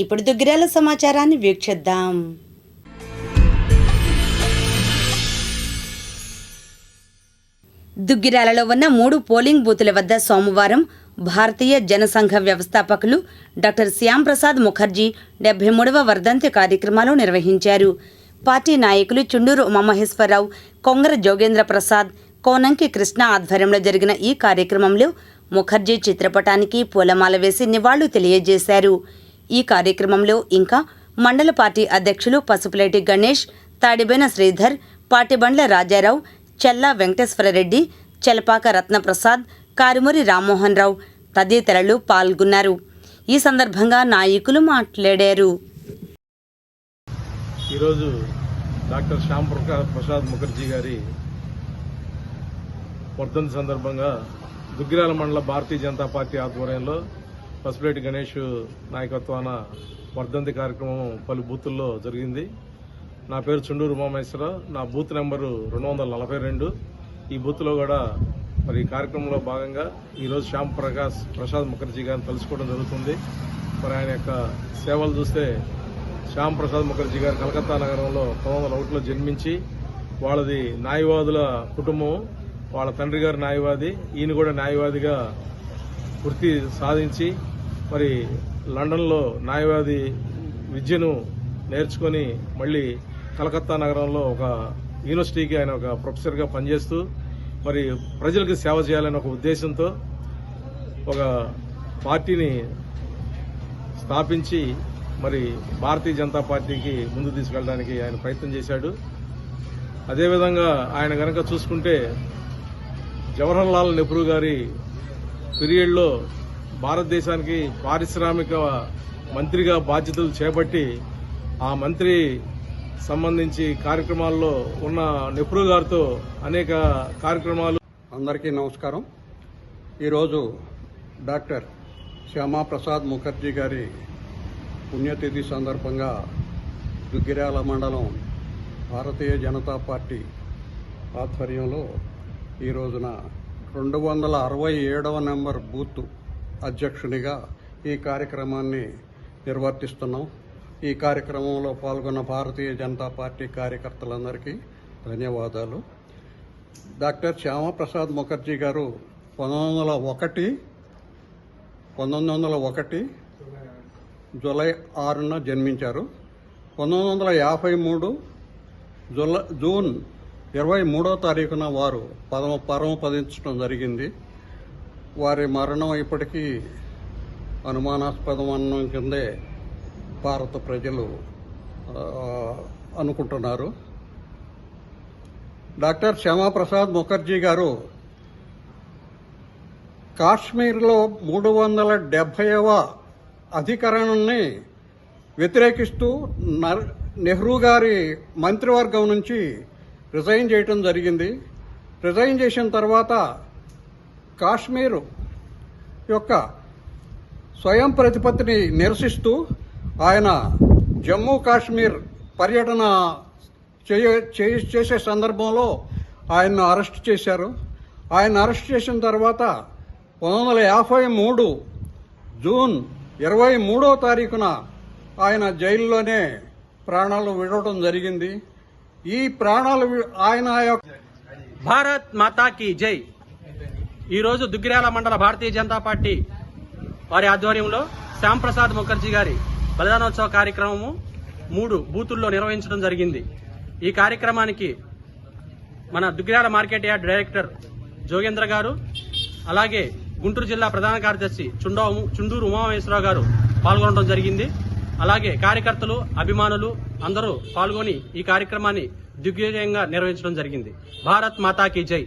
ఇప్పుడు దుగ్గిరాల సమాచారాన్ని వీక్షిద్దాం. దుగ్గిరాలలో ఉన్న మూడు పోలింగ్ బూతుల వద్ద సోమవారం భారతీయ జనసంఘ వ్యవస్థాపకులు డాక్టర్ శ్యాంప్రసాద్ ముఖర్జీ డెబ్బై మూడవ వర్ధంతి కార్యక్రమాలు నిర్వహించారు. పార్టీ నాయకులు చుండూరు ఉమామహేశ్వరరావు కొంగర జోగేంద్ర ప్రసాద్ కోనంకి కృష్ణ ఆధ్వర్యంలో జరిగిన ఈ కార్యక్రమంలో ముఖర్జీ చిత్రపటానికి పూలమాల వేసి నివాళులు తెలియజేశారు. ఈ కార్యక్రమంలో ఇంకా మండల పార్టీ అధ్యక్షులు పసుపులేటి గణేష్ తాడిబేన శ్రీధర్ పాటిబండ్ల రాజారావు చెల్లా వెంకటేశ్వరరెడ్డి చెలపాక రత్నప్రసాద్ కారుమూరి రామ్మోహన్ రావు తదితరులు పాల్గొన్నారు. ఈ సందర్భంగా నాయకులు మాట్లాడారు. ఈరోజు డాక్టర్ శ్యామ్ ప్రసాద్ ముఖర్జీ గారి వర్ధంతి సందర్భంగా దుగ్గిరాల మండల భారతీయ జనతా పార్టీ ఆధ్వర్యంలో పసుపులేటి గణేష్ నాయకత్వాన వర్ధంతి కార్యక్రమం పలు బూతుల్లో జరిగింది. నా పేరు చుండూరు ఉమామేశ్వర నా బూత్ నెంబరు రెండు వందల నలభై రెండు. ఈ బూత్లో కూడా మరి ఈ కార్యక్రమంలో భాగంగా ఈరోజు శ్యామ్ ప్రకాష్ ప్రసాద్ ముఖర్జీ గారిని తెలుసుకోవడం జరుగుతుంది. మరి ఆయన యొక్క సేవలు చూస్తే శ్యామ్ ప్రసాద్ ముఖర్జీ గారు కలకత్తా నగరంలో పంతొమ్మిది వందల ఒకటిలో జన్మించి వాళ్ళది న్యాయవాదుల కుటుంబం వాళ్ళ తండ్రి గారు న్యాయవాది ఈయన కూడా న్యాయవాదిగా వృత్తి సాధించి మరి లండన్లో న్యాయవాది విద్యను నేర్చుకొని మళ్ళీ కలకత్తా నగరంలో ఒక యూనివర్సిటీకి ఆయన ఒక ప్రొఫెసర్గా పనిచేస్తూ మరి ప్రజలకు సేవ చేయాలనే ఒక ఉద్దేశంతో ఒక పార్టీని స్థాపించి మరి భారతీయ జనతా పార్టీకి ముందు తీసుకెళ్ళడానికి ఆయన ప్రయత్నం చేశాడు. అదేవిధంగా ఆయన కనుక చూసుకుంటే జవహర్ లాల్ నెహ్రూ గారి పీరియడ్లో భారతదేశానికి పారిశ్రామిక మంత్రిగా బాధ్యతలు చేపట్టి ఆ మంత్రి సంబంధించి కార్యక్రమాల్లో ఉన్న నెహ్రూ గారితో అనేక కార్యక్రమాలు అందరికీ నమస్కారం. ఈరోజు డాక్టర్ శ్యామాప్రసాద్ ముఖర్జీ గారి పుణ్యతిథి సందర్భంగా దుగ్గిరాల మండలం భారతీయ జనతా పార్టీ ఆధ్వర్యంలో ఈ రోజున రెండు వందల అరవై ఏడవ నెంబర్ బూత్ అధ్యక్షునిగా ఈ కార్యక్రమాన్ని నిర్వర్తిస్తున్నాం. ఈ కార్యక్రమంలో పాల్గొన్న భారతీయ జనతా పార్టీ కార్యకర్తలందరికీ ధన్యవాదాలు. డాక్టర్ శ్యామప్రసాద్ ముఖర్జీ గారు పంతొమ్మిది వందల ఒకటి పంతొమ్మిది వందల ఒకటి జూలై ఆరున జన్మించారు. పంతొమ్మిది వందల యాభై మూడు జుల జూన్ ఇరవై మూడో తారీఖున వారు పదమ పరమపదించడం జరిగింది. వారి మరణం ఇప్పటికీ అనుమానాస్పదం అన్నం కిందే భారత ప్రజలు అనుకుంటున్నారు. డాక్టర్ శ్యామాప్రసాద్ ముఖర్జీ గారు కాశ్మీర్లో మూడు వందల డెబ్భైవ అధికరణాన్ని వ్యతిరేకిస్తూ నర్- నెహ్రూ గారి మంత్రివర్గం నుంచి రిజైన్ చేయటం జరిగింది. రిజైన్ చేసిన తర్వాత కాశ్మీరు యొక్క స్వయం ప్రతిపత్తిని నిరసిస్తూ ఆయన జమ్మూ కాశ్మీర్ పర్యటన చేయ- చేసే సందర్భంలో ఆయన్ను అరెస్ట్ చేశారు. ఆయన అరెస్ట్ చేసిన తర్వాత పంతొమ్మిది వందల యాభై మూడు జూన్ ఇరవై మూడో తారీఖున ఆయన జైల్లోనే ప్రాణాలు విడవడం జరిగింది. ఈ ప్రాణాలు ఆయన యొక్క భారత్ మాతాకి జై. ఈరోజు దుగ్గిరాల మండల భారతీయ జనతా పార్టీ వారి ఆధ్వర్యంలో శ్యామ్ ప్రసాద్ ముఖర్జీ గారి బలిదానోత్సవ కార్యక్రమము మూడు బూతుల్లో నిర్వహించడం జరిగింది. ఈ కార్యక్రమానికి మన Duggirala market yard director Jogendra garu అలాగే గుంటూరు జిల్లా ప్రధాన కార్యదర్శి చుండో చుండూరు ఉమామహేశ్వరరావు గారు పాల్గొనడం జరిగింది. అలాగే కార్యకర్తలు అభిమానులు అందరూ పాల్గొని ఈ కార్యక్రమాన్ని దిగ్విజయంగా నిర్వహించడం జరిగింది. భారత్ మాతాకి జై.